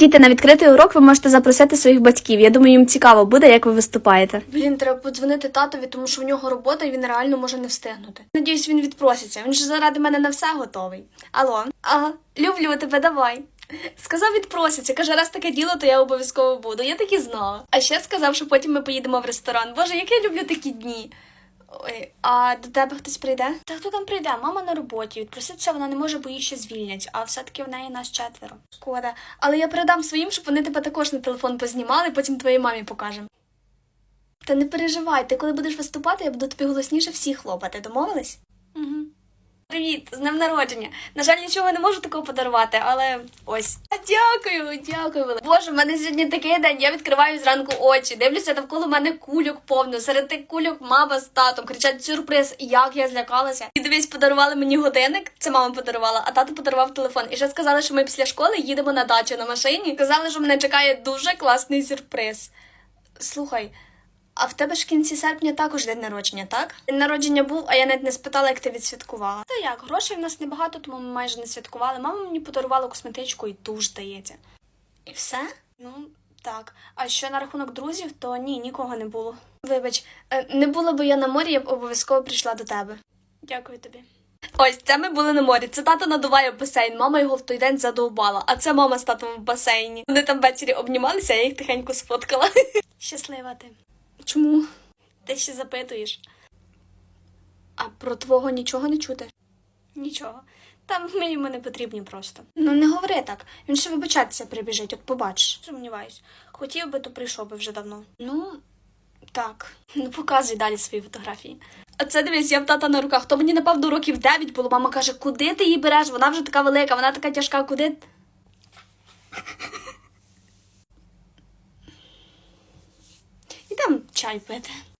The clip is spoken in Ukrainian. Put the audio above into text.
Діти, на відкритий урок ви можете запросити своїх батьків. Я думаю, їм цікаво буде, як ви виступаєте. Блін, треба подзвонити татові, тому що в нього робота і він реально може не встигнути. Надіюсь, він відпроситься. Він ж заради мене на все готовий. Алло, ага, люблю тебе, давай. Сказав, відпроситься. Каже, раз таке діло, то я обов'язково буду. Я так і знала. А ще сказав, що потім ми поїдемо в ресторан. Боже, як я люблю такі дні. Ой, а до тебе хтось прийде? Та хто там прийде? Мама на роботі. Відпроситися вона не може, бо її ще звільнять, а все-таки в неї нас четверо. Шкода. Але я передам своїм, щоб вони тебе також на телефон познімали, потім твоїй мамі покажемо. Та не переживай, ти коли будеш виступати, я буду тобі голосніше всіх хлопати. Домовились? Угу. Привіт, з днем народження. На жаль, нічого не можу такого подарувати, але ось. Дякую, дякую. Боже, в мене сьогодні такий день. Я відкриваю зранку очі, дивлюся навколо мене кульок повно. Серед тих кульок мама з татом кричать сюрприз, як я злякалася. І дивись, подарували мені годинник. Це мама подарувала, а тато подарував телефон. І ще сказали, що ми після школи їдемо на дачу на машині. Сказали, що мене чекає дуже класний сюрприз. Слухай. А в тебе ж в кінці серпня також день народження, так? День народження був, а я навіть не спитала, як ти відсвяткувала. Та як, грошей в нас небагато, тому ми майже не святкували. Мама мені подарувала косметичку і туш, здається. І все? Ну, так. А що на рахунок друзів, то ні, нікого не було. Вибач, е, не було би я на морі, я б обов'язково прийшла до тебе. Дякую тобі. Ось це ми були на морі. Це тато надуває басейн. Мама його в той день задовбала, а це мама з татом в басейні. Вони там ввечері обнімалися, я їх тихенько сфоткала. Щаслива ти. Чому? Ти ще запитуєш. А про твого нічого не чути? Нічого. Там ми йому не потрібні просто. Ну не говори так. Він ще вибачатися прибіжить, от побачиш. Сумніваюсь. Хотів би, то прийшов би вже давно. Ну, так. Ну показуй далі свої фотографії. А це дивись, я в тата на руках. То мені напав до років 9 було. Мама каже, куди ти її береш? Вона вже така велика, вона така тяжка, куди. chat with him.